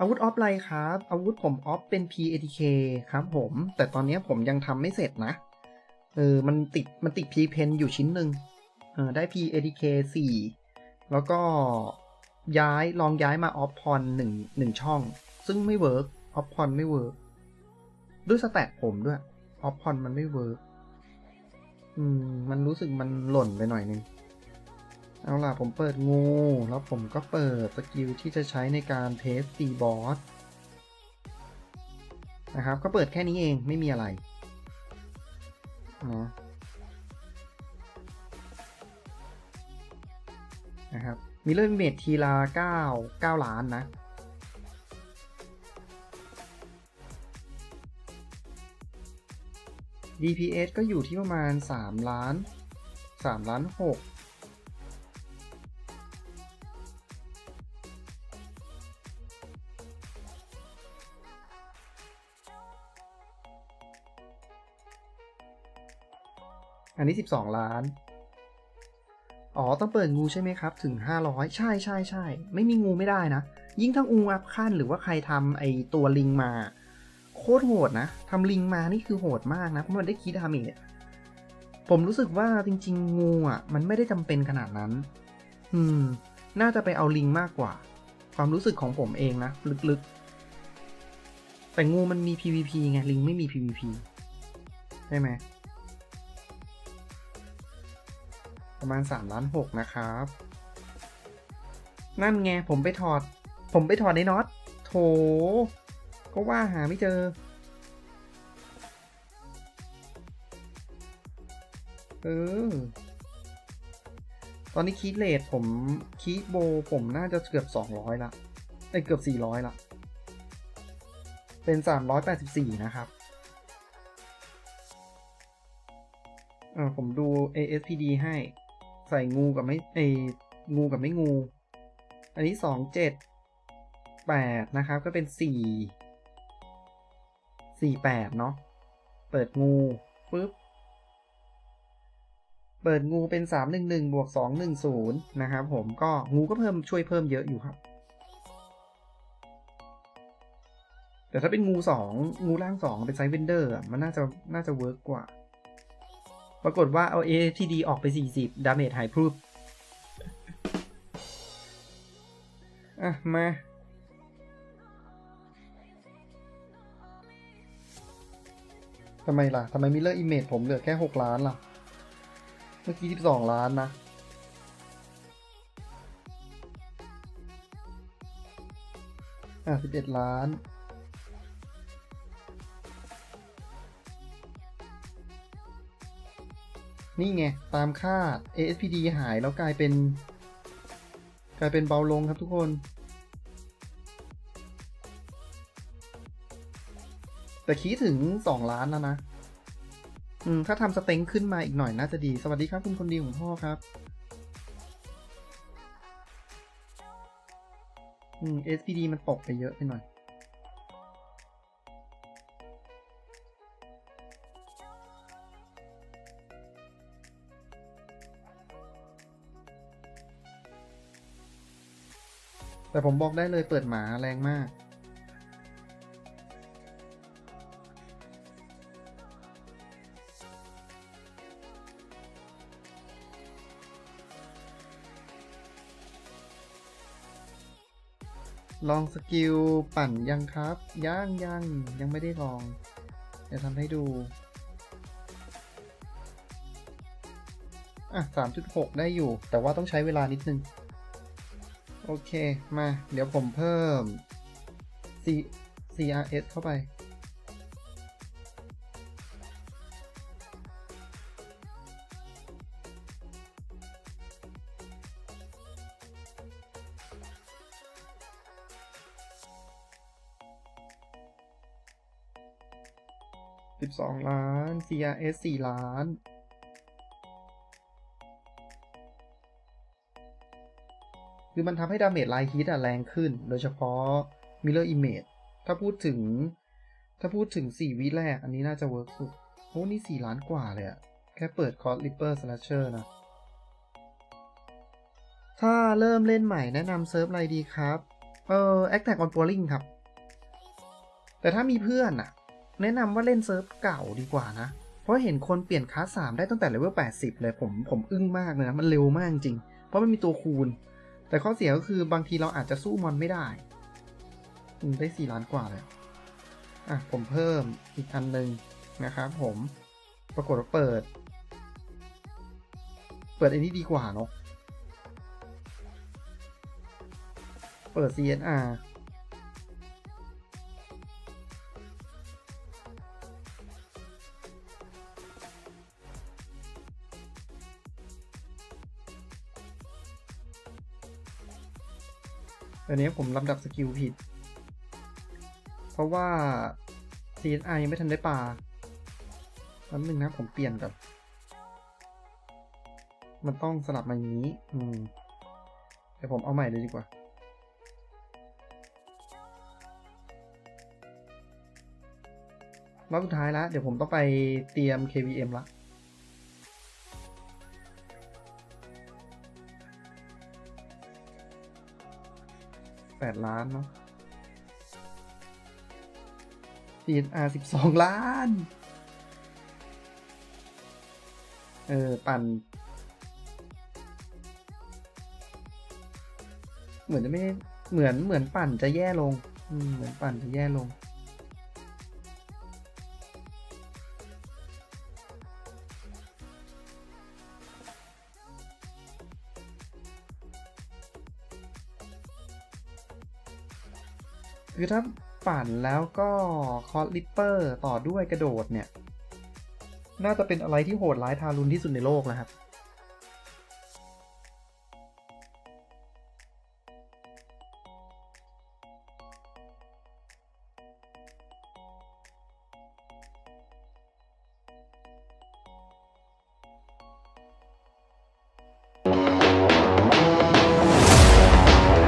อาวุธออฟไลน์ครับ อาวุธผมออฟเป็น PATK ครับผม แต่ตอนนี้ผมยังทำไม่เสร็จนะ เออ มันติด มันติด P pen อยู่ชิ้นหนึ่งเออ ได้ PATK 4 แล้วก็ย้าย ลองย้ายมาออฟพอนหนึ่งหนึ่งช่อง ซึ่งไม่เวิร์กออฟพอนไม่เวิร์กด้วยสแตทผมด้วย ออฟพอนมันไม่เวิร์กอืม มันรู้สึกมันหล่นไปหน่อยนึง เอาล่ะผมเปิดงู แล้วผมก็เปิดสกิลที่จะใช้ในการเทสตีบอสนะครับ ก็เปิดแค่นี้เองไม่มีอะไรนะนะครับ มีเลื่อเมททีละ9 9 ล้านนะ DPS ก็อยู่ที่ประมาณ 3 ล้าน 3 ล้าน 6 อันนี้ 12 ล้าน อ๋อ ต้องเปิดงูใช่ไหมครับ ถึง 500 ใช่ใช่ใช่ไม่มีงูไม่ได้นะ ยิ่งทั้งอูอัพขั้นหรือว่าใครทำไอตัวลิงมา โคตรโหดนะทำลิงมานี่คือโหดมากนะเพราะมันได้คีดาเมจผมรู้สึกว่าจริง ๆ งูอะ มันไม่ได้จำเป็นขนาดนั้น อืม น่าจะไปเอาลิงมากกว่า ความรู้สึกของผมเองนะ ลึกๆ แต่งูมันมี PVP ไง ลิงไม่มี PVP ใช่ไหม ประมาณ3ล้าน6นะครับ นั่นไงผมไปถอด ผมไปถอดในน็อตโถ ก็ว่าหาไม่เจอ เออ ตอนนี้คีเลทผมคีโบผมน่าจะเกือบ 200 ละเอ้เกือบ 400 ละ เป็น 384 นะครับเออผมดู ASPD ให้ ใส่งูกับไม่เองูกับไม่งู อันนี้2 7 8นะครับ ก็เป็น4 4 8เนาะ เปิดงูปุ๊บ เปิดงูเป็น311บวก210นะครับผมก็งูก็เพิ่มช่วยเพิ่มเยอะอยู่ครับ แต่ถ้าเป็นงู2งูล่าง2เป็นไซส์เวนเดอร์มันน่าจะน่าจะเวิร์กกว่า ปรากฏว่าเอา ATD ออกไป 40 ดาเมจหายพรูบอะ มา ทำไมล่ะ ทำไมมิเลอร์อิมเมจผมเหลือแค่ 6 ล้านล่ะ เมื่อกี้ 12 ล้านนะ อะ 11 ล้าน นี่ไง ตามคาด ASPD หายแล้วกลายเป็น กลายเป็นเบาลงครับทุกคน แต่คีถึง 2 ล้านแล้วนะ อืม ถ้าทำสเต็งขึ้นมาอีกหน่อยน่าจะดี สวัสดีครับคุณคนดีของพ่อครับ อืม SPD มันตกไปเยอะไปหน่อย แต่ผมบอกได้เลยเปิดหมาแรงมาก ลองสกิลปั่นยังครับยังยังยังไม่ได้ลองเดี๋ยวทำให้ดูอะ 3.6 ได้อยู่ แต่ว่าต้องใช้เวลานิดนึง โอเค มา เดี๋ยวผมเพิ่ม C CRS เข้าไป 12 ล้าน CRS 4 ล้าน คือมันทำให้ดาเมจไลท์ฮิตอะแรงขึ้น โดยเฉพาะ Mirror Image ถ้าพูดถึง ถ้าพูดถึง 4 วิแรก อันนี้น่าจะเวิร์กสุดโอ้นี่ 4 ล้านกว่าเลยอะแค่เปิดคอร์ส Ripper Slasher นะ ถ้าเริ่มเล่นใหม่แนะนำเซิร์ฟอะไรดีครับ เออ Attack on Falling ครับ แต่ถ้ามีเพื่อนอะแนะนำว่าเล่นเซิร์ฟเก่าดีกว่านะ เพราะเห็นคนเปลี่ยนคลาสสามได้ตั้งแต่เลเวล80 เลยผมผมอึ้งมากเลยนะ มันเร็วมากจริง เพราะมันมีตัวคูณ แต่ข้อเสียก็คือบางทีเราอาจจะสู้มอนไม่ได้ได้ 4 ล้านกว่าเลยอะ ผมเพิ่มอีกอันหนึ่งนะครับผม ปรากฏว่าเปิด เปิดอันนี้ดีกว่าเนาะ เปิด CNR อันนี้ผมลำดับสกิลผิด เพราะว่า CNR ยังไม่ทันได้ปลาแป๊บนึงนะผมเปลี่ยนก่อนมันต้องสลับมาอย่างนี้ อืมเดี๋ยวผมเอาใหม่เลยดีกว่า รอบสุดท้ายแล้ว เดี๋ยวผมต้องไปเตรียม KVM ละ แปดล้านเนาะ CNR สิบสองล้าน เออ ปั่น เหมือนจะไม่ เหมือนเหมือนปั่นจะแย่ลง เหมือนปั่นจะแย่ลง คือถ้าปั่นแล้วก็คอร์ลิปเปอร์ต่อด้วยกระโดดเนี่ย น่าจะเป็นอะไรที่โหดร้ายทารุณที่สุดในโลกแล้วครับ